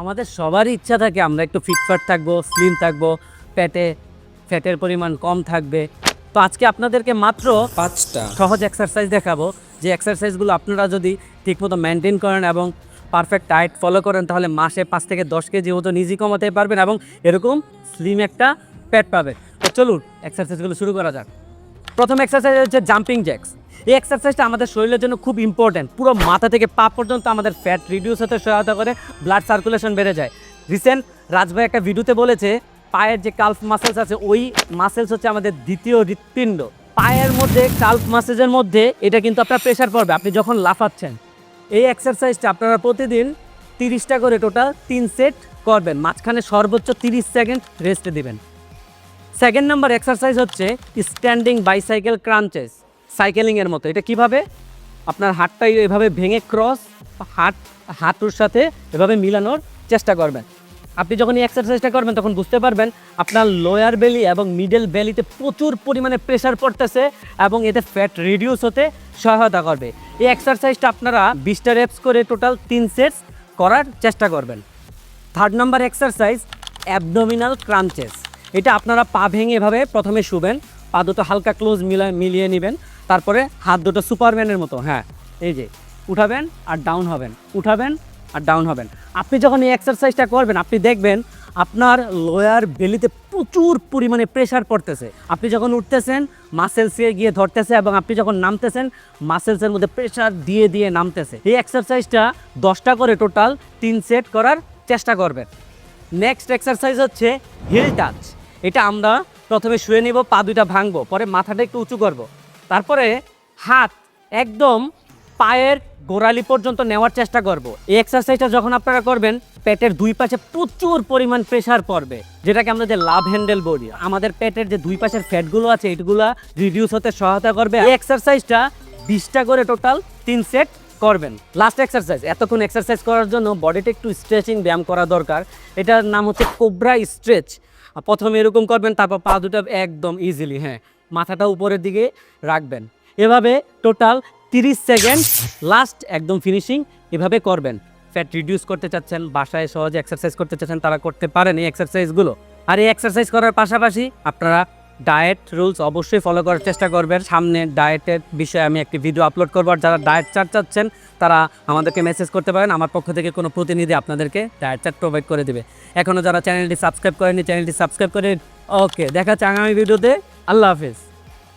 আমাদের সবারই ইচ্ছা থাকে আমরা একটু ফিটফাট থাকব স্লিম থাকব পেটে ফ্যাটের পরিমাণ কম থাকবে। তো আজকে আপনাদেরকে মাত্র পাঁচটা। সহজ এক্সারসাইজ দেখাবো। যে এক্সারসাইজগুলো আপনারা যদি ঠিকমতো মেনটেন করেন এবং পারফেক্ট ডায়েট ফলো করেন তাহলে মাসে পাঁচ থেকে দশ কেজি মতো ইজি কমাতে পারবেন এবং এরকম স্লিম একটা পেট পাবে তো চলুন এক্সারসাইজগুলো শুরু করা যাক। প্রথম এক্সারসাইজ হচ্ছে জাম্পিং জ্যাক্স এই এক্সারসাইজটা আমাদের শরীরের জন্য খুব ইম্পর্ট্যান্ট পুরো মাথা থেকে পা পর্যন্ত আমাদের ফ্যাট রিডিউস হতে সহায়তা করে ব্লাড সার্কুলেশন বেড়ে যায়। রিসেন্ট রাজভাই একটা ভিডিওতে বলেছে, পায়ের যে কাল্ফ মাসেলস আছে, ওই মাসেলস হচ্ছে আমাদের দ্বিতীয় হৃৎপিণ্ড। পায়ের মধ্যে কাল্ফ মাসেজের মধ্যে এটা কিন্তু আপনার প্রেশার পড়বে, আপনি যখন লাফাচ্ছেন। এই এক্সারসাইজটা আপনারা প্রতিদিন তিরিশটা করে টোটাল তিন সেট করবেন। মাঝখানে সর্বোচ্চ তিরিশ সেকেন্ড রেস্টে দিবেন। সেকেন্ড নাম্বার এক্সারসাইজ হচ্ছে স্ট্যান্ডিং বাইসাইকেল ক্রাঞ্চেস সাইকেলিংয়ের মতো। এটা কীভাবে? আপনার হাতটা এভাবে ভেঙে ক্রস হাত, হাঁটুর সাথে এভাবে মিলানোর চেষ্টা করবেন। আপনি যখন এই এক্সারসাইজটা করবেন, তখন বুঝতে পারবেন আপনার লোয়ার বেলি এবং মিডল বেলিতে প্রচুর পরিমাণে প্রেশার পড়তেছে এবং এতে ফ্যাট রিডিউস হতে সহায়তা করবে। এই এক্সারসাইজটা আপনারা বিশটা রেপস করে টোটাল তিন সেটস করার চেষ্টা করবেন। Third number exercise abdominal crunches এটা আপনারা পা ভেঙে এভাবে প্রথমে শুবেন, পা দুটো হালকা ক্লোজ মিলা, মিলিয়ে নেবেন। তারপরে হাত দুটো সুপারম্যানের মতো হ্যাঁ এই যে, উঠাবেন আর ডাউন হবেন, উঠাবেন আর ডাউন হবেন। আপনি যখন এই এক্সারসাইজটা করবেন, আপনি দেখবেন আপনার লোয়ার বেলিতে প্রচুর পরিমাণে প্রেশার পড়তেছে। আপনি যখন উঠতেছেন মাসেলসে গিয়ে ধরতেছে এবং আপনি যখন নামতেছেন মাসেলসের মধ্যে প্রেশার দিয়ে দিয়ে নামতেছে। এই এক্সারসাইজটা দশটা করে টোটাল তিন সেট করার চেষ্টা করবেন। নেক্সট এক্সারসাইজ হচ্ছে হিল টাচ এটা আমরা প্রথমে শুয়ে নিব, পা দুইটা ভাঙবো, পরে মাথাটা একটু উঁচু করব। তারপরে হাত একদম পায়ের গোড়ালি পর্যন্ত নেওয়ার চেষ্টা করব। এই এক্সারসাইজটা যখন আপনারা করবেন, পেটের দুই পাশে প্রচুর পরিমাণ প্রেশার পড়বে, যেটাকে আমরা যে লাভ হ্যান্ডেল বলি। আমাদের পেটের যে দুই পাশের ফ্যাটগুলো আছে এগুলো রিডিউস হতে সহায়তা করবে। এই এক্সারসাইজটা বিশটা করে টোটাল তিন সেট করবেন। লাস্ট এক্সারসাইজ এতক্ষণ এক্সারসাইজ করার জন্য বডিটা একটু স্ট্রেচিং ব্যায়াম করা দরকার। এটার নাম হচ্ছে কোবরা স্ট্রেচ প্রথমে এরকম করবেন, তারপর পা দুটো একদম ইজিলি হ্যাঁ। মাথাটা উপরের দিকে রাখবেন। এভাবে টোটাল তিরিশ সেকেন্ড লাস্ট একদম ফিনিশিং এভাবে করবেন। ফ্যাট রিডিউস করতে চাচ্ছেন, বাসায় সহজে এক্সারসাইজ করতে চাচ্ছেন, তারা করতে পারেন এই এক্সারসাইজগুলো আর এই এক্সারসাইজ করার পাশাপাশি আপনারা ডায়েট রুলস অবশ্যই ফলো করার চেষ্টা করবেন। সামনে ডায়েটের বিষয়ে আমি একটি ভিডিও আপলোড করব, আর যারা ডায়েট চার্ট চাচ্ছেন, তারা আমাদেরকে মেসেজ করতে পারেন। আমার পক্ষ থেকে কোনো প্রতিনিধি আপনাদেরকে ডায়েট চার্ট প্রোভাইড করে দেবে। এখনও যারা চ্যানেলটি সাবস্ক্রাইব করেনি চ্যানেলটি সাবস্ক্রাইব করে ওকে দেখা আগামী ভিডিওতে আল্লাহ হাফিজ।